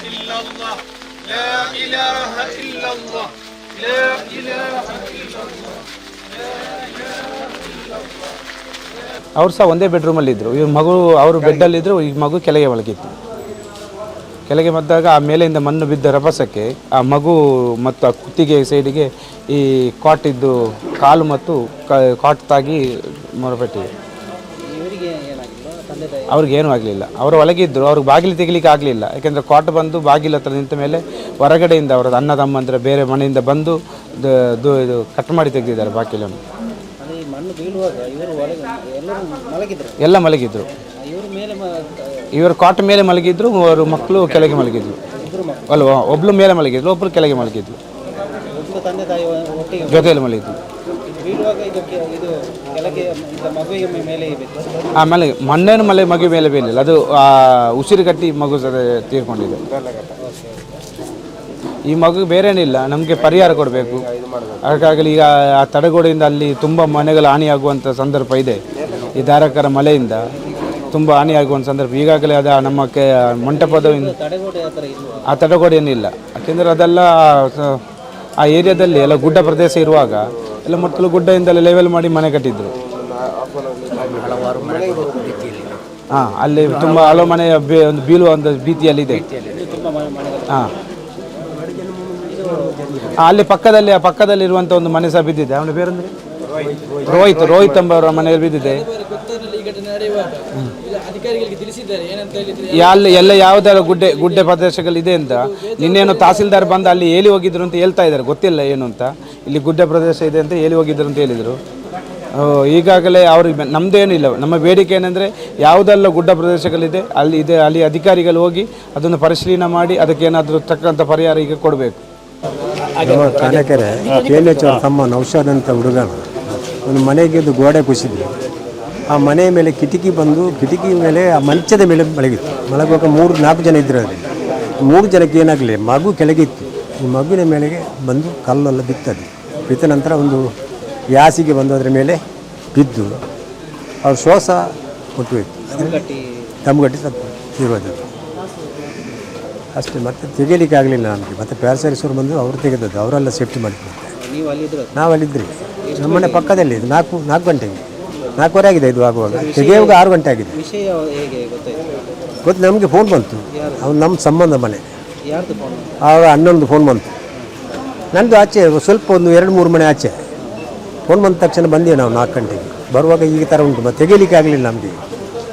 إلا الله لا إله إلا الله لا إله إلا الله ಅವ್ರು ಸಹ ಒಂದೇ ಬೆಡ್ರೂಮಲ್ಲಿ ಇದ್ದರು ಇವ್ರ ಮಗು ಅವರು ಬೆಡ್ಡಲ್ಲಿದ್ದರು ಈ ಮಗು ಕೆಳಗೆ ಮಲಗಿತ್ತು ಕೆಳಗೆ ಮದ್ದಾಗ ಆ ಮೇಲೆಯಿಂದ ಮಣ್ಣು ಬಿದ್ದ ರಭಸಕ್ಕೆ ಆ ಮಗು ಮತ್ತು ಆ ಕುತ್ತಿಗೆ ಸೈಡಿಗೆ ಈ ಕಾಟಿದ್ದು ಕಾಲು ಮತ್ತು ಕ- ಕಾಟ್ ತಾಗಿ ಮೊರಪಟ್ಟಿದೆ ಇವರಿಗೆ ಏನಾಗಿಲ್ಲ ತಂದೆ ತಾಯಿ ಅವ್ರಿಗೆ ಏನೂ ಆಗಲಿಲ್ಲ. ಅವರು ಒಳಗಿದ್ದರು ಅವ್ರಿಗೆ ಬಾಗಿಲು ತೆಗಿಲಿಕ್ಕೆ ಆಗಲಿಲ್ಲ. ಯಾಕೆಂದರೆ ಕಾಟ್ ಬಂದು ಬಾಗಿಲು ಹತ್ರ ನಿಂತ ಮೇಲೆ ಹೊರಗಡೆಯಿಂದ ಅವರದ್ದು ಅಣ್ಣ ಅಂದರೆ ಬೇರೆ ಮನೆಯಿಂದ ಬಂದು ಇದು ಕಟ್ ಮಾಡಿ ತೆಗೆದಿದ್ದಾರೆ ಬಾಗಿಲನ್ನು. ಎಲ್ಲ ಮಲಗಿದ್ರು. ಇವ್ರ ಕಾಟ್ ಮೇಲೆ ಮಲಗಿದ್ರು ಅವರು ಮಕ್ಕಳು ಕೆಳಗೆ ಮಲಗಿದ್ರು. ಅಲ್ವಾ? ಒಬ್ಳು ಮೇಲೆ ಮಲಗಿದ್ರು ಒಬ್ಬರು ಕೆಳಗೆ ಮಲಗಿದ್ರು. ಜೊತೆಯಲ್ಲಿ ಮಲಗಿದ್ರು. ಆಮೇಲೆ ಮಣ್ಣೇನು ಮಲೆ ಮಗು ಮೇಲೆ ಬೀಳಿಲ್ಲ ಅದು ಆ ಉಸಿರು ಕಟ್ಟಿ ಮಗು ತೀರ್ಕೊಂಡಿದೆ. ಈ ಮಗು ಬೇರೇನಿಲ್ಲ ನಮಗೆ ಪರಿಹಾರ ಕೊಡಬೇಕು. ಹಾಗಾಗಲಿ ಈಗ ಆ ತಡೆಗೋಡೆಯಿಂದ ಅಲ್ಲಿ ತುಂಬ ಮನೆಗಳು ಹಾನಿಯಾಗುವಂಥ ಸಂದರ್ಭ ಇದೆ. ಈ ಧಾರಾಕಾರ ಮಳೆಯಿಂದ ತುಂಬ ಹಾನಿಯಾಗುವಂಥ ಸಂದರ್ಭ. ಈಗಾಗಲೇ ಅದು ನಮ್ಮ ಕೆ ಮಂಟಪದ ತಡೆಗೋಡೆ ಏನಿಲ್ಲ ಆ ಯಾಕೆಂದರೆ ಅದೆಲ್ಲ ಆ ಏರಿಯಾದಲ್ಲಿ ಎಲ್ಲ ಗುಡ್ಡ ಪ್ರದೇಶ ಇರುವಾಗ ಎಲ್ಲ ಮಕ್ಕಳು ಗುಡ್ಡದಿಂದಲೇ ಲೆವೆಲ್ ಮಾಡಿ ಮನೆ ಕಟ್ಟಿದ್ರು. ಹಾಂ, ಅಲ್ಲಿ ತುಂಬ ಹಲವು ಮನೆಯ ಒಂದು ಬೀಳುವ ಒಂದು ಭೀತಿಯಲ್ಲಿದೆ. ಹಾಂ. ಅಲ್ಲಿ ಪಕ್ಕದಲ್ಲಿ, ಆ ಪಕ್ಕದಲ್ಲಿ ಇರುವಂತ ಒಂದು ಮನೆ ಸಹ ಬಿದ್ದಿದೆ. ಅವನ ಬೇರಂದ್ರೆ ರೋಹಿತ್. ರೋಹಿತ್ ಎಂಬವರ ಮನೆಯಲ್ಲಿ ಬಿದ್ದಿದೆ ಈ ಘಟನೆ ನಡೆಯುವಾಗ ಅಧಿಕಾರಿಗಳಿಗೆ ತಿಳಿಸಿದ್ದಾರೆ ಏನಂತ ಹೇಳಿದ್ರೆ ಈ ಅಲ್ಲಿ ಎಲ್ಲ ಯಾವುದೆಲ್ಲ ಗುಡ್ಡೆ ಗುಡ್ಡೆ ಪ್ರದೇಶಗಳಿದೆ ಅಂತ. ನಿನ್ನೇನು ತಹಸೀಲ್ದಾರ್ ಬಂದು ಅಲ್ಲಿ ಹೇಳಿ ಹೋಗಿದ್ರು ಅಂತ ಹೇಳ್ತಾ ಇದ್ದಾರೆ. ಗೊತ್ತಿಲ್ಲ ಏನು ಅಂತ. ಇಲ್ಲಿ ಗುಡ್ಡ ಪ್ರದೇಶ ಇದೆ ಅಂತ ಹೇಳಿ ಹೋಗಿದ್ರು ಅಂತ ಹೇಳಿದರು. ಈಗಾಗಲೇ ಅವ್ರಿಗೆ ನಮ್ಮದೇನಿಲ್ಲ ನಮ್ಮ ಬೇಡಿಕೆ ಏನಂದರೆ ಯಾವುದೆಲ್ಲ ಗುಡ್ಡ ಪ್ರದೇಶಗಳಿದೆ ಅಲ್ಲಿ ಇದೆ ಅಲ್ಲಿ ಅಧಿಕಾರಿಗಳು ಹೋಗಿ ಅದನ್ನು ಪರಿಶೀಲನೆ ಮಾಡಿ ಅದಕ್ಕೇನಾದರೂ ತಕ್ಕಂಥ ಪರಿಹಾರ ಈಗ ಕೊಡಬೇಕು. ಕೆ ಎಚ್ ಅವ್ರ ತಮ್ಮ ನೌಶಾದ್ ಅಂತ ಹುಡುಗನ ಒಂದು ಮನೆಗೆ ಗೋಡೆ ಕುಸಿದ್ರು ಆ ಮನೆಯ ಮೇಲೆ ಕಿಟಕಿ ಬಂದು ಕಿಟಕಿ ಮೇಲೆ ಆ ಮಂಚದ ಮೇಲೆ ಮಲಗಿತ್ತು. ಮಲಗುವಾಗ ಮೂರು ನಾಲ್ಕು ಜನ ಇದ್ದರು ಅಲ್ಲಿ. ಮೂರು ಜನಕ್ಕೆ ಏನಾಗಲಿ ಮಗು ಕೆಳಗಿತ್ತು. ಈ ಮಗುವಿನ ಮೇಲೆಗೆ ಬಂದು ಕಲ್ಲೆಲ್ಲ ಬಿತ್ತದು. ಬಿತ್ತ ನಂತರ ಒಂದು ಯಾಸಿಗೆ ಬಂದು ಅದರ ಮೇಲೆ ಬಿದ್ದು ಅವ್ರ ಶ್ವಾಸ ಕೊಟ್ಟು ಹೋಯ್ತು ದಮ್ಗಟ್ಟಿ ಸತ್ತು ಇರೋದು ಅಷ್ಟೇ ಮತ್ತೆ ತೆಗಿಲಿಕ್ಕೆ ಆಗಲಿಲ್ಲ ನಮಗೆ. ಮತ್ತೆ ಪ್ಯಾರಸರಿಸೋರು ಬಂದು ಅವರು ತೆಗೆದದ್ದು ಅವರೆಲ್ಲ ಸೇಫ್ಟಿ ಮಾಡಿದ್ರು ನೀವು ಅಲ್ಲಿದ್ರಿ ನಮ್ಮನೆ ಪಕ್ಕದಲ್ಲಿ ನಾಲ್ಕು ನಾಲ್ಕು ಗಂಟೆಗೆ. ನಾಲ್ಕುವರೆ ಆಗಿದೆ ಇದು ಆಗುವಾಗ. ತೆಗೆಯುವಾಗ ಆರು ಗಂಟೆ ಆಗಿದೆ. ವಿಷಯ ಹೇಗೆ ಗೊತ್ತಾಯ್ತು? ಗೊತ್ತು ನಮಗೆ ಫೋನ್ ಬಂತು. ಅವ್ನು ನಮ್ಮ ಸಂಬಂಧ ಮನೆ. ಯಾರ್ದು ಫೋನ್ ಆವಾಗ ಹನ್ನೊಂದು ಫೋನ್ ಬಂತು. ನಂದು ಆಚೆ ಸ್ವಲ್ಪ ಒಂದು ಎರಡು ಮೂರು ಮನೆ ಆಚೆ. ಫೋನ್ ಬಂದ ತಕ್ಷಣ ಬಂದೀವಿ ನಾವು ನಾಲ್ಕು ಗಂಟೆಗೆ. ಬರುವಾಗ ಈ ಥರ ಉಂಟು ಮತ್ತು ತೆಗಿಲಿಕ್ಕೆ ಆಗಲಿಲ್ಲ ನಮಗೆ.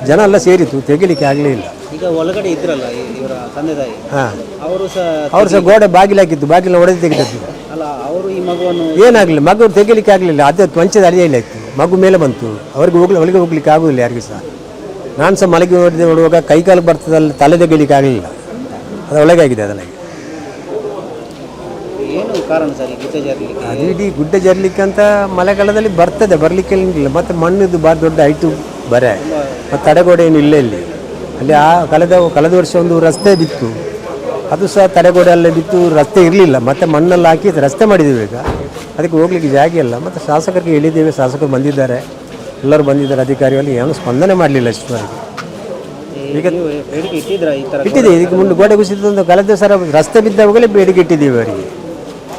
ಜನ ಎಲ್ಲ ಸೇರಿತು ತೆಗಿಲಿಕ್ಕೆ ಆಗಲಿಲ್ಲ. ಈಗ ಒಳಗಡೆ ಇದ್ರಲ್ಲ ಇವರ ತಂದೆ ತಾಯಿ? ಹಾಂ. ಅವರು ಸಹ ಅವ್ರು ಸಹ ಗೋಡೆ ಬಾಗಿಲು ಹಾಕಿದ್ದು ಬಾಗಿಲು ಒಡೆದು ತೆಗೆದದ್ದು. ಅಲ್ಲ ಅವರು ಈ ಮಗುವನ್ನು ಏನಾಗಲಿಲ್ಲ ಮಗು ತೆಗಿಲಿಕ್ಕೆ ಆಗಲಿಲ್ಲ ಅದು ಪಂಚದ ಅಡಿಯಲ್ಲಿ ಆಯ್ತು. ಮಗು ಮೇಲೆ ಬಂತು. ಅವ್ರಿಗೆ ಹೋಗ್ಲಿ ಒಳಗೆ ಹೋಗ್ಲಿಕ್ಕೆ ಆಗೋದಿಲ್ಲ ಯಾರಿಗೂ ಸಹ. ನಾನು ಸಹ ಮಲಗಿ ಹೊಡೆದು ನೋಡುವಾಗ ಕೈ ಬರ್ತದಲ್ಲಿ ಬರ್ತದಲ್ಲ ತಲೆ ತೆಗಿಲಿಕ್ಕೆ ಆಗಲಿಲ್ಲ. ಅದು ಒಳಗೆ ಆಗಿದೆ ಅದರಲ್ಲಿ. ಏನು ಕಾರಣ ಸರ್ ಈ ಗೀತ ಜಾರಲಿಕ್ಕೆ? ಅದು ಇಡೀ ಗುಡ್ಡ ಜರ್ಲಿಕ್ಕೆ ಅಂತ ಮಳೆಗಾಲದಲ್ಲಿ ಬರ್ತದೆ ಬರಲಿಕ್ಕೆ ಇಲ್ಲ ಮತ್ತು ಮಣ್ಣಿದ್ದು ಭಾರಿ ದೊಡ್ಡ ಐಟು ಬರೆ. ಮತ್ತು ತಡೆಗೋಡೆ ಏನು ಇಲ್ಲ ಇಲ್ಲಿ. ಅಲ್ಲಿ ಆ ಕಳೆದ ಕಳೆದ ವರ್ಷ ಒಂದು ರಸ್ತೆ ಬಿತ್ತು. ಅದು ಸಹ ತಡೆಗೋಡೆ ಅಲ್ಲೇ ಬಿತ್ತು ರಸ್ತೆ ಇರಲಿಲ್ಲ. ಮತ್ತು ಮಣ್ಣಲ್ಲಿ ಹಾಕಿ ರಸ್ತೆ ಮಾಡಿದ್ದೀವಿ ಈಗ. ಅದಕ್ಕೆ ಹೋಗ್ಲಿಕ್ಕೆ ಜಾಗ ಇಲ್ಲ. ಮತ್ತು ಶಾಸಕರಿಗೆ ಹೇಳಿದ್ದೇವೆ ಶಾಸಕರು ಬಂದಿದ್ದಾರೆ. ಎಲ್ಲರೂ ಬಂದಿದ್ದಾರೆ ಅಧಿಕಾರಿಗಳು. ಏನು ಸ್ಪಂದನೆ ಮಾಡಲಿಲ್ಲ ಇಷ್ಟವರೆಗೆ. ಈಗ ಇಟ್ಟಿದ್ದೀವಿ. ಇದಕ್ಕೆ ಮುಂದೆ ಗೋಡೆ ಕುಸಿತಂದು ಕಳೆದ ಸರ ರಸ್ತೆ ಬಿದ್ದಾಗಲೇ ಬೇಡಿಕೆ ಇಟ್ಟಿದ್ದೀವಿ ಅವರಿಗೆ.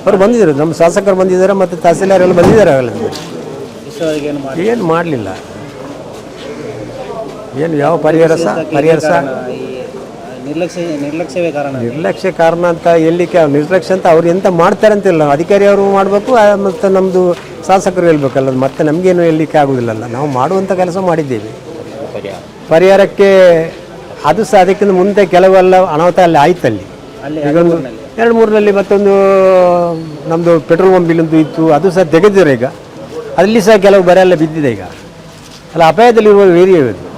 ಅವರು ಬಂದಿದ್ದರು. ನಮ್ಮ ಶಾಸಕರು ಬಂದಿದ್ದಾರೆ ಮತ್ತು ತಹಸೀಲ್ದಾರ್ ಎಲ್ಲ ಬಂದಿದ್ದಾರೆ ಆಗಲ್ಲ ಏನು ಮಾಡಿ ಏನು ಮಾಡಲಿಲ್ಲ. ಏನು ಯಾವ ಪರಿಹಾರ ಸಹ ಪರಿಹಾರ ಸಹ ನಿರ್ಲಕ್ಷ್ಯ ನಿರ್ಲಕ್ಷ್ಯವೇ ಕಾರಣ ನಿರ್ಲಕ್ಷ್ಯ ಕಾರಣ ಅಂತ ಎಲ್ಲಿಕ್ಕೆ ನಿರ್ಲಕ್ಷ್ಯ ಅಂತ ಅವ್ರು ಎಂತ ಮಾಡ್ತಾರೆ ಅಂತಿಲ್ಲ ಅಧಿಕಾರಿ ಅವರು ಮಾಡಬೇಕು ಮತ್ತು ನಮ್ಮದು ಶಾಸಕರು ಹೇಳ್ಬೇಕಲ್ಲ ಮತ್ತೆ ನಮಗೇನು ಹೇಳಲಿಕ್ಕೆ ಆಗುದಿಲ್ಲ ನಾವು ಮಾಡುವಂಥ ಕೆಲಸ ಮಾಡಿದ್ದೇವೆ. ಪರಿಹಾರಕ್ಕೆ ಅದು ಸಹ ಅದಕ್ಕಿಂತ ಮುಂದೆ ಕೆಲವೆಲ್ಲ ಅನಾಹುತ ಅಲ್ಲಿ ಆಯ್ತಲ್ಲಿ. ಅಲ್ಲಿ ಈಗ ಒಂದು ಎರಡು ಮೂರರಲ್ಲಿ ಮತ್ತೊಂದು ನಮ್ಮದು ಪೆಟ್ರೋಲ್ ಪಂಪಿಲೊಂದು ಇತ್ತು ಅದು ಸಹ ತೆಗೆದಿರೋ ಈಗ. ಅಲ್ಲಿ ಸಹ ಕೆಲವು ಬರೆಯೆಲ್ಲ ಬಿದ್ದಿದೆ ಈಗ. ಅಲ್ಲ ಅಪಾಯದಲ್ಲಿರುವ ಏರಿಯಾ ಇದು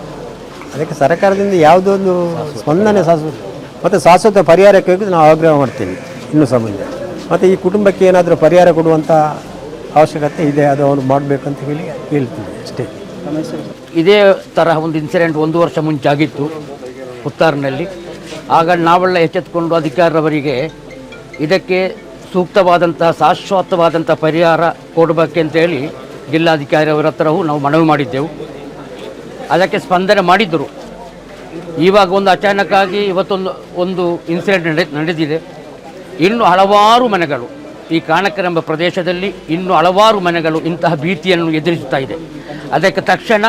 ಅದಕ್ಕೆ ಸರ್ಕಾರದಿಂದ ಯಾವುದೋ ಒಂದು ಸ್ಪಂದನೆ ಶಾಶ್ವತ ಮತ್ತು ಶಾಶ್ವತ ಪರಿಹಾರಕ್ಕೆ ನಾವು ಆಗ್ರಹ ಮಾಡ್ತೀವಿ ಇನ್ನೂ ಸಂಬಂಧ. ಮತ್ತು ಈ ಕುಟುಂಬಕ್ಕೆ ಏನಾದರೂ ಪರಿಹಾರ ಕೊಡುವಂಥ ಅವಶ್ಯಕತೆ ಇದೆ, ಅದು ಅವರು ಮಾಡಬೇಕಂತ ಹೇಳಿ ಹೇಳ್ತೀವಿ ಅಷ್ಟೇ. ಇದೇ ತರಹ ಒಂದು ಇನ್ಸಿಡೆಂಟ್ ಒಂದು ವರ್ಷ ಮುಂಚೆ ಆಗಿತ್ತು ಪುತ್ತಾರ್ನಲ್ಲಿ ಆಗ ನಾವೆಲ್ಲ ಎಚ್ಚೆತ್ತುಕೊಂಡು ಅಧಿಕಾರದವರಿಗೆ ಇದಕ್ಕೆ ಸೂಕ್ತವಾದಂತಹ ಶಾಶ್ವತವಾದಂಥ ಪರಿಹಾರ ಕೊಡಬೇಕೆಂತೇಳಿ ಜಿಲ್ಲಾಧಿಕಾರಿ ಅವರ ಹತ್ರವೂ ನಾವು ಮನವಿ ಮಾಡಿದ್ದೆವು. ಅದಕ್ಕೆ ಸ್ಪಂದನೆ ಮಾಡಿದ್ದರು ಇವಾಗ ಒಂದು ಅಚಾನಕ್ಕಾಗಿ ಇವತ್ತೊಂದು ಒಂದು ಇನ್ಸಿಡೆಂಟ್ ನಡೆ, ನಡೆದಿದೆ. ಇನ್ನು ಹಲವಾರು ಮನೆಗಳು ಈ ಕಾಣಕರೆಂಬ ಪ್ರದೇಶದಲ್ಲಿ ಇನ್ನು ಹಲವಾರು ಮನೆಗಳು ಇಂತಹ ಭೀತಿಯನ್ನು ಎದುರಿಸುತ್ತಾ ಇದೆ. ಅದಕ್ಕೆ ತಕ್ಷಣ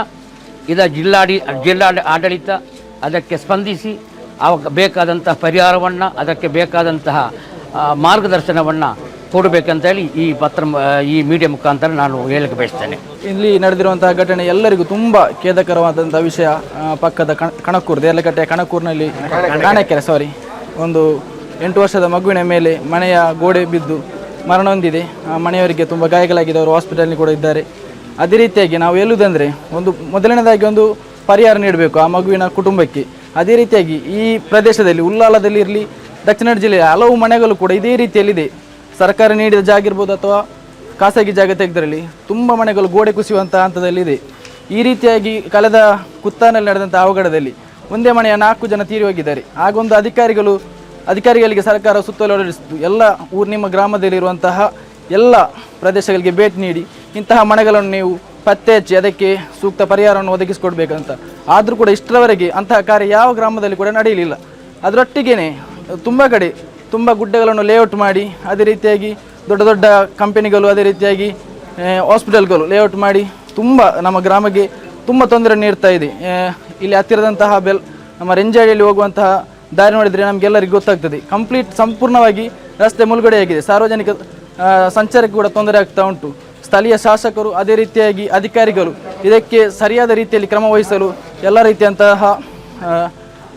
ಇದ ಜಿಲ್ಲಾಡಿ ಜಿಲ್ಲಾ ಆಡಳಿತ ಅದಕ್ಕೆ ಸ್ಪಂದಿಸಿ ಅವಾಗ ಬೇಕಾದಂತಹ ಪರಿಹಾರವನ್ನು, ಅದಕ್ಕೆ ಬೇಕಾದಂತಹ ಮಾರ್ಗದರ್ಶನವನ್ನು ಕೊಡಬೇಕಂತೇಳಿ ಈ ಪತ್ರ ಈ ಮೀಡಿಯಾ ಮುಖಾಂತರ ನಾನು ಹೇಳಕ್ಕೆ ಬಯಸ್ತೇನೆ. ಇಲ್ಲಿ ನಡೆದಿರುವಂತಹ ಘಟನೆ ಎಲ್ಲರಿಗೂ ತುಂಬ ಖೇದಕರವಾದಂತಹ ವಿಷಯ ಪಕ್ಕದ ಕಣ, ಕಣಕೂರು, ದೇರ್ಲಕಟ್ಟೆಯ ಕಣಕೂರಿನಲ್ಲಿ ಕಾಣಕೆರೆ ಸಾರಿ ಒಂದು ಎಂಟು ವರ್ಷದ ಮಗುವಿನ ಮೇಲೆ ಮನೆಯ ಗೋಡೆ ಬಿದ್ದು ಮರಣ ಹೊಂದಿದೆ. ಆ, ಮನೆಯವರಿಗೆ ತುಂಬ ಗಾಯಗಳಾಗಿದೆ ಅವರು ಹಾಸ್ಪಿಟಲ್ನಲ್ಲಿ ಕೂಡ ಇದ್ದಾರೆ. ಅದೇ ರೀತಿಯಾಗಿ ನಾವು ಹೇಳುವುದಂದರೆ, ಒಂದು ಮೊದಲನೇದಾಗಿ ಒಂದು ಪರಿಹಾರ ನೀಡಬೇಕು ಆ ಮಗುವಿನ ಕುಟುಂಬಕ್ಕೆ. ಅದೇ ರೀತಿಯಾಗಿ ಈ ಪ್ರದೇಶದಲ್ಲಿ ಉಲ್ಲಾಲದಲ್ಲಿ ಇರಲಿ, ದಕ್ಷಿಣ ಜಿಲ್ಲೆಯ ಹಲವು ಮನೆಗಳು ಕೂಡ ಇದೇ ರೀತಿಯಲ್ಲಿದೆ. ಸರ್ಕಾರ ನೀಡಿದ ಜಾಗ ಇರ್ಬೋದು ಅಥವಾ ಖಾಸಗಿ ಜಾಗ ತೆಗೆದರಲ್ಲಿ ತುಂಬ ಮನೆಗಳು ಗೋಡೆ ಕುಸಿಯುವಂಥ ಹಂತದಲ್ಲಿದೆ ಈ ರೀತಿಯಾಗಿ ಕಳೆದ ಕುತ್ತಾನಲ್ಲಿ ನಡೆದಂಥ ಅವಘಡದಲ್ಲಿ ಒಂದೇ ಮನೆಯ ನಾಲ್ಕು ಜನ ತೀರಿ ಹೋಗಿದ್ದಾರೆ. ಆಗೊಂದು ಅಧಿಕಾರಿಗಳು, ಅಧಿಕಾರಿಗಳಿಗೆ ಸರ್ಕಾರ ಸುತ್ತಲೂ ಹೊರಡಿಸಿತು ಎಲ್ಲ ಊರು ನಿಮ್ಮ ಗ್ರಾಮದಲ್ಲಿರುವಂತಹ ಎಲ್ಲ ಪ್ರದೇಶಗಳಿಗೆ ಭೇಟಿ ನೀಡಿ ಇಂತಹ ಮನೆಗಳನ್ನು ನೀವು ಪತ್ತೆ ಹಚ್ಚಿ ಅದಕ್ಕೆ ಸೂಕ್ತ ಪರಿಹಾರವನ್ನು ಒದಗಿಸಿಕೊಡ್ಬೇಕಂತ. ಆದರೂ ಕೂಡ ಇಷ್ಟರವರೆಗೆ ಅಂತಹ ಕಾರ್ಯ ಯಾವ ಗ್ರಾಮದಲ್ಲಿ ಕೂಡ ನಡೆಯಲಿಲ್ಲ. ಅದರೊಟ್ಟಿಗೆ ತುಂಬ ಕಡೆ ತುಂಬ ಗುಡ್ಡೆಗಳನ್ನು ಲೇಔಟ್ ಮಾಡಿ, ಅದೇ ರೀತಿಯಾಗಿ ದೊಡ್ಡ ದೊಡ್ಡ ಕಂಪನಿಗಳು ಅದೇ ರೀತಿಯಾಗಿ ಹಾಸ್ಪಿಟಲ್ಗಳು ಲೇಔಟ್ ಮಾಡಿ ತುಂಬ ನಮ್ಮ ಗ್ರಾಮಕ್ಕೆ ತುಂಬ ತೊಂದರೆ ನೀಡ್ತಾ ಇದೆ. ಇಲ್ಲಿ ಹತ್ತಿರದಂತಹ ಬೆಲ್, ನಮ್ಮ ರೆಂಜಾಡಿಯಲ್ಲಿ ಹೋಗುವಂತಹ ದಾರಿ ನೋಡಿದರೆ ನಮಗೆಲ್ಲರಿಗೂ ಗೊತ್ತಾಗ್ತದೆ. ಕಂಪ್ಲೀಟ್ ಸಂಪೂರ್ಣವಾಗಿ ರಸ್ತೆ ಮುಳುಗಡೆಯಾಗಿದೆ ಸಾರ್ವಜನಿಕ ಸಂಚಾರಕ್ಕೆ ಕೂಡ ತೊಂದರೆ ಆಗ್ತಾ ಉಂಟು. ಸ್ಥಳೀಯ ಶಾಸಕರು, ಅದೇ ರೀತಿಯಾಗಿ ಅಧಿಕಾರಿಗಳು, ಇದಕ್ಕೆ ಸರಿಯಾದ ರೀತಿಯಲ್ಲಿ ಕ್ರಮ ವಹಿಸಲು ಎಲ್ಲ ರೀತಿಯಂತಹ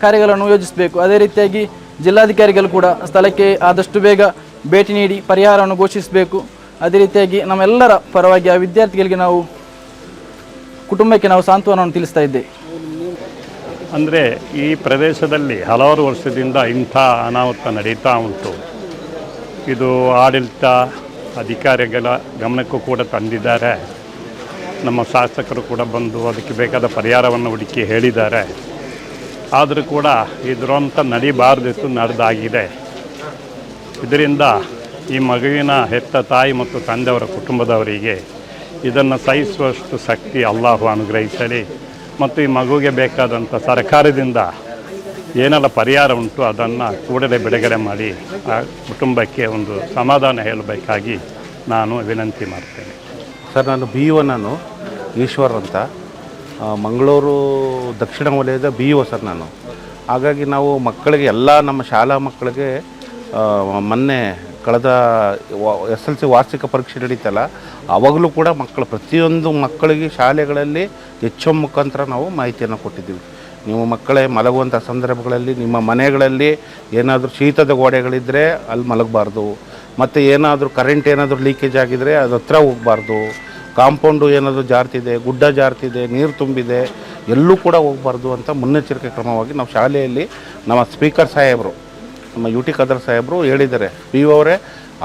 ಕಾರ್ಯಗಳನ್ನು ಯೋಜಿಸಬೇಕು. ಅದೇ ರೀತಿಯಾಗಿ ಜಿಲ್ಲಾಧಿಕಾರಿಗಳು ಕೂಡ ಸ್ಥಳಕ್ಕೆ ಆದಷ್ಟು ಬೇಗ ಭೇಟಿ ನೀಡಿ ಪರಿಹಾರವನ್ನು ಘೋಷಿಸಬೇಕು. ಅದೇ ರೀತಿಯಾಗಿ ನಮ್ಮೆಲ್ಲರ ಪರವಾಗಿ ಆ ವಿದ್ಯಾರ್ಥಿಗಳಿಗೆ ನಾವು ಕುಟುಂಬಕ್ಕೆ ನಾವು ಸಾಂತ್ವನವನ್ನು ತಿಳಿಸ್ತಾ ಇದ್ದೇವೆ ಅಂದರೆ ಈ ಪ್ರದೇಶದಲ್ಲಿ ಹಲವಾರು ವರ್ಷದಿಂದ ಇಂಥ ಅನಾಹುತ ನಡೀತಾ ಉಂಟು. ಇದು ಆಡಳಿತ ಅಧಿಕಾರಿಗಳ ಗಮನಕ್ಕೂ ಕೂಡ ತಂದಿದ್ದಾರೆ. ನಮ್ಮ ಶಾಸಕರು ಕೂಡ ಬಂದು ಅದಕ್ಕೆ ಬೇಕಾದ ಪರಿಹಾರವನ್ನು ಹುಡುಕಿ ಹೇಳಿದ್ದಾರೆ. ಆದರೂ ಕೂಡ ಈ ದುರಂತ ನಡಿಬಾರ್ದಿತ್ತು, ನಡೆದಾಗಿದೆ. ಇದರಿಂದ ಈ ಮಗುವಿನ ಹೆತ್ತ ತಾಯಿ ಮತ್ತು ತಂದೆಯವರ ಕುಟುಂಬದವರಿಗೆ ಇದನ್ನು ಸಹಿಸುವಷ್ಟು ಶಕ್ತಿ ಅಲ್ಲಾಹು ಅನುಗ್ರಹಿಸಲಿ. ಮತ್ತು ಈ ಮಗುವಿಗೆ ಬೇಕಾದಂಥ ಸರ್ಕಾರದಿಂದ ಏನೆಲ್ಲ ಪರಿಹಾರ ಉಂಟು ಅದನ್ನು ಕೂಡಲೇ ಬಿಡುಗಡೆ ಮಾಡಿ, ಆ ಕುಟುಂಬಕ್ಕೆ ಒಂದು ಸಮಾಧಾನ ಹೇಳಬೇಕಾಗಿ ನಾನು ವಿನಂತಿ ಮಾಡ್ತೇನೆ. ಸರ್, ನಾನು ಬಿ ನಾನು ಈಶ್ವರ್ ಅಂತ. ಮಂಗಳೂರು ದಕ್ಷಿಣ ವಲಯದ ಬಿ ಒ ಸರ್ ನಾನು. ಹಾಗಾಗಿ ನಾವು ಮಕ್ಕಳಿಗೆ, ಎಲ್ಲ ನಮ್ಮ ಶಾಲಾ ಮಕ್ಕಳಿಗೆ ಮೊನ್ನೆ ಕಳೆದ ಎಸ್ ಎಲ್ ಸಿ ವಾರ್ಷಿಕ ಪರೀಕ್ಷೆ ನಡೀತಲ್ಲ ಆವಾಗಲೂ ಕೂಡ ಮಕ್ಕಳು, ಪ್ರತಿಯೊಂದು ಮಕ್ಕಳಿಗೆ ಶಾಲೆಗಳಲ್ಲಿ ಹೆಚ್ಚು ಮುಖಾಂತರ ನಾವು ಮಾಹಿತಿಯನ್ನು ಕೊಟ್ಟಿದ್ದೀವಿ. ನೀವು ಮಕ್ಕಳೇ ಮಲಗುವಂಥ ಸಂದರ್ಭಗಳಲ್ಲಿ, ನಿಮ್ಮ ಮನೆಗಳಲ್ಲಿ ಏನಾದರೂ ಶೀತದ ಗೋಡೆಗಳಿದ್ದರೆ ಅಲ್ಲಿ ಮಲಗಬಾರ್ದು. ಮತ್ತು ಏನಾದರೂ ಕರೆಂಟ್ ಏನಾದರೂ ಲೀಕೇಜ್ ಆಗಿದ್ದರೆ ಅದು ಹತ್ರ ಹೋಗಬಾರ್ದು. ಕಾಂಪೌಂಡು ಏನಾದರೂ ಜಾರ್ತಿದೆ ಗುಡ್ಡ ಜಾರ್ತಿದೆ ನೀರು ತುಂಬಿದೆ, ಎಲ್ಲೂ ಕೂಡ ಹೋಗಬಾರ್ದು ಅಂತ ಮುನ್ನೆಚ್ಚರಿಕೆ ಕ್ರಮವಾಗಿ ನಾವು ಶಾಲೆಯಲ್ಲಿ ನಮ್ಮ ಸ್ಪೀಕರ್ ಸಾಹೇಬರು, ನಮ್ಮ ಯು ಟಿ ಖದರ್ ಸಾಹೇಬರು ಹೇಳಿದ್ದಾರೆ. ಪಿ ಯು ಅವರೇ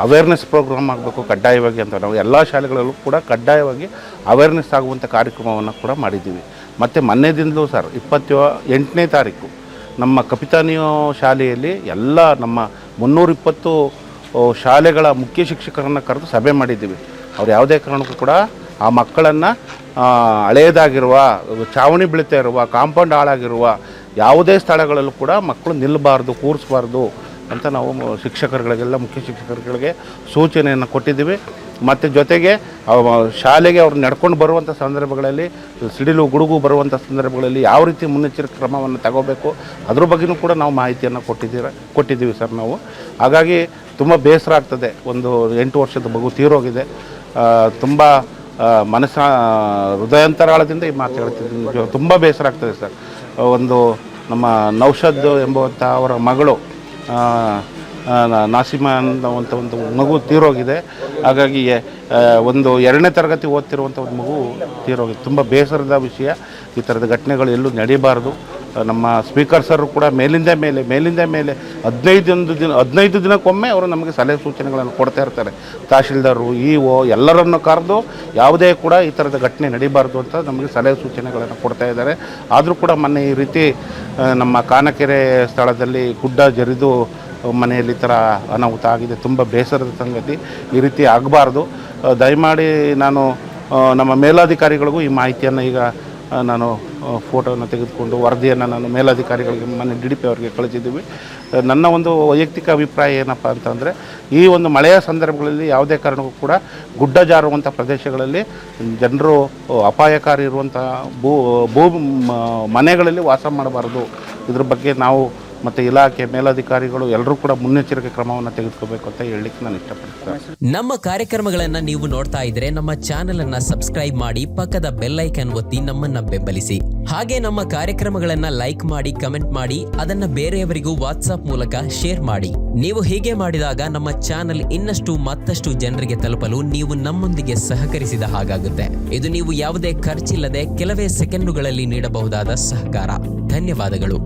ಅವೇರ್ನೆಸ್ ಪ್ರೋಗ್ರಾಮ್ ಆಗಬೇಕು ಕಡ್ಡಾಯವಾಗಿ ಅಂತ. ನಾವು ಎಲ್ಲ ಶಾಲೆಗಳಲ್ಲೂ ಕೂಡ ಕಡ್ಡಾಯವಾಗಿ ಅವೇರ್ನೆಸ್ ಆಗುವಂಥ ಕಾರ್ಯಕ್ರಮವನ್ನು ಕೂಡ ಮಾಡಿದ್ದೀವಿ. ಮತ್ತು ಮೊನ್ನೆದಿಂದಲೂ ಸರ್ ಇಪ್ಪತ್ತ ಎಂಟನೇ ತಾರೀಕು ನಮ್ಮ ಕಪಿತಾನಿಯೋ ಶಾಲೆಯಲ್ಲಿ ಎಲ್ಲ ನಮ್ಮ ಮುನ್ನೂರಿಪ್ಪತ್ತು ಶಾಲೆಗಳ ಮುಖ್ಯ ಶಿಕ್ಷಕರನ್ನು ಕರೆದು ಸಭೆ ಮಾಡಿದ್ದೀವಿ. ಅವ್ರು ಯಾವುದೇ ಕಾರಣಕ್ಕೂ ಕೂಡ ಆ ಮಕ್ಕಳನ್ನು ಹಳೆಯದಾಗಿರುವ ಚಾವಣಿ ಬೀಳ್ತಾ ಇರುವ, ಕಾಂಪೌಂಡ್ ಹಾಳಾಗಿರುವ ಯಾವುದೇ ಸ್ಥಳಗಳಲ್ಲೂ ಕೂಡ ಮಕ್ಕಳು ನಿಲ್ಲಬಾರ್ದು ಕೂರಿಸಬಾರ್ದು ಅಂತ ನಾವು ಶಿಕ್ಷಕರುಗಳಿಗೆಲ್ಲ, ಮುಖ್ಯ ಶಿಕ್ಷಕರುಗಳಿಗೆ ಸೂಚನೆಯನ್ನು ಕೊಟ್ಟಿದ್ದೀವಿ. ಮತ್ತು ಜೊತೆಗೆ ಶಾಲೆಗೆ ಅವ್ರು ನಡ್ಕೊಂಡು ಬರುವಂಥ ಸಂದರ್ಭಗಳಲ್ಲಿ, ಸಿಡಿಲು, ಗುಡುಗು ಬರುವಂಥ ಸಂದರ್ಭಗಳಲ್ಲಿ ಯಾವ ರೀತಿ ಮುನ್ನೆಚ್ಚರಿಕೆ ಕ್ರಮವನ್ನು ತಗೋಬೇಕು, ಅದ್ರ ಬಗ್ಗೆಯೂ ಕೂಡ ನಾವು ಮಾಹಿತಿಯನ್ನು ಕೊಟ್ಟಿದ್ದೀರ, ಕೊಟ್ಟಿದ್ದೀವಿ ಸರ್ ನಾವು. ಹಾಗಾಗಿ ತುಂಬ ಬೇಸರ ಆಗ್ತದೆ. ಒಂದು ಎಂಟು ವರ್ಷದ ಮಗು ತೀರೋಗಿದೆ. ತುಂಬ ಮನಸ್ಸ, ಹೃದಯಾಂತರಾಳದಿಂದ ಈ ಮಾತು ಹೇಳ್ತಿದ್ದೀನಿ ತುಂಬ ಬೇಸರ ಆಗ್ತದೆ ಸರ್. ಒಂದು ನಮ್ಮ ನೌಷದ್ ಎಂಬುವಂಥ ಅವರ ಮಗಳು ನಾಸಿಮ ಅನ್ನುವಂಥ ಒಂದು ಮಗು ತೀರೋಗಿದೆ. ಹಾಗಾಗಿ ಒಂದು ಎರಡನೇ ತರಗತಿ ಓದ್ತಿರುವಂಥ ಒಂದು ಮಗು ತೀರೋಗಿದೆ. ತುಂಬ ಬೇಸರದ ವಿಷಯ. ಈ ಥರದ ಘಟನೆಗಳು ಎಲ್ಲೂ ನಡೀಬಾರ್ದು. ನಮ್ಮ ಸ್ಪೀಕರ್ ಸರ್ ಕೂಡ ಮೇಲಿಂದ ಮೇಲೆ ಮೇಲಿಂದ ಮೇಲೆ ಹದಿನೈದೊಂದು ದಿನ, ಹದಿನೈದು ದಿನಕ್ಕೊಮ್ಮೆ ಅವರು ನಮಗೆ ಸಲಹೆ ಸೂಚನೆಗಳನ್ನು ಕೊಡ್ತಾ ಇರ್ತಾರೆ. ತಹಶೀಲ್ದಾರರು ಇ ಒ ಎಲ್ಲರನ್ನು ಕರೆದು ಯಾವುದೇ ಕೂಡ ಈ ಥರದ ಘಟನೆ ನಡೀಬಾರ್ದು ಅಂತ ನಮಗೆ ಸಲಹೆ ಸೂಚನೆಗಳನ್ನು ಕೊಡ್ತಾ ಇದ್ದಾರೆ. ಆದರೂ ಕೂಡ ಮೊನ್ನೆ ಈ ರೀತಿ ನಮ್ಮ ಕಾನಕೆರೆ ಸ್ಥಳದಲ್ಲಿ ಗುಡ್ಡ ಜರಿದು ಮನೆಯಲ್ಲಿ ಥರ ಅನಾಹುತ ಆಗಿದೆ. ತುಂಬ ಬೇಸರದ ಸಂಗತಿ. ಈ ರೀತಿ ಆಗಬಾರ್ದು. ದಯಮಾಡಿ ನಾನು ನಮ್ಮ ಮೇಲಾಧಿಕಾರಿಗಳಿಗೂ ಈ ಮಾಹಿತಿಯನ್ನು ಈಗ ನಾನು ಫೋಟೋವನ್ನು ತೆಗೆದುಕೊಂಡು ವರದಿಯನ್ನು ನಾನು ಮೇಲಾಧಿಕಾರಿಗಳಿಗೆ ಮನೆ ಡಿ ಡಿ ಪಿ ಅವರಿಗೆ ಕಳಿಸಿದ್ದೀವಿ. ನನ್ನ ಒಂದು ವೈಯಕ್ತಿಕ ಅಭಿಪ್ರಾಯ ಏನಪ್ಪ ಅಂತಂದರೆ ಈ ಒಂದು ಮಳೆಯ ಸಂದರ್ಭಗಳಲ್ಲಿ ಯಾವುದೇ ಕಾರಣಕ್ಕೂ ಕೂಡ ಗುಡ್ಡ ಜಾರುವಂಥ ಪ್ರದೇಶಗಳಲ್ಲಿ ಜನರು ಅಪಾಯಕಾರಿ ಇರುವಂಥ ಭೂ ಭೂ ಮನೆಗಳಲ್ಲಿ ವಾಸ ಮಾಡಬಾರ್ದು. ಇದ್ರ ಬಗ್ಗೆ ನಾವು ಮತ್ತು ಇಲಾಖೆ ಮೇಲಧಿಕಾರಿಗಳು ಎಲ್ಲರೂ ಕೂಡ ಮುನ್ನೆಚ್ಚರಿಕೆ ಕ್ರಮವನ್ನು ತೆಗೆದುಕೋಬೇಕು ಅಂತ ಹೇಳಲಿಕ್ಕೆ ನಾನು ಇಷ್ಟಪಡ್ತೇನೆ. ನಮ್ಮ ಕಾರ್ಯಕ್ರಮಗಳನ್ನು ನೀವು ನೋಡ್ತಾ ಇದ್ರೆ ನಮ್ಮ ಚಾನೆಲ್ ಅನ್ನ ಸಬ್ಸ್ಕ್ರೈಬ್ ಮಾಡಿ ಪಕ್ಕದ ಬೆಲ್ ಐಕನ್ ಒತ್ತಿ ನಮ್ಮನ್ನ ಬೆಂಬಲಿಸಿ. ಹಾಗೆ ನಮ್ಮ ಕಾರ್ಯಕ್ರಮಗಳನ್ನ ಲೈಕ್ ಮಾಡಿ, ಕಮೆಂಟ್ ಮಾಡಿ, ಅದನ್ನ ಬೇರೆಯವರಿಗೂ ವಾಟ್ಸ್ಆಪ್ ಮೂಲಕ ಶೇರ್ ಮಾಡಿ. ನೀವು ಹೀಗೆ ಮಾಡಿದಾಗ ನಮ್ಮ ಚಾನೆಲ್ ಇನ್ನಷ್ಟು ಮತ್ತಷ್ಟು ಜನರಿಗೆ ತಲುಪಲು ನೀವು ನಮ್ಮೊಂದಿಗೆ ಸಹಕರಿಸಿದ ಹಾಗಾಗುತ್ತೆ. ಇದು ನೀವು ಯಾವುದೇ ಖರ್ಚಿಲ್ಲದೆ ಕೆಲವೇ ಸೆಕೆಂಡುಗಳಲ್ಲಿ ನೀಡಬಹುದಾದ ಸಹಕಾರ. ಧನ್ಯವಾದಗಳು.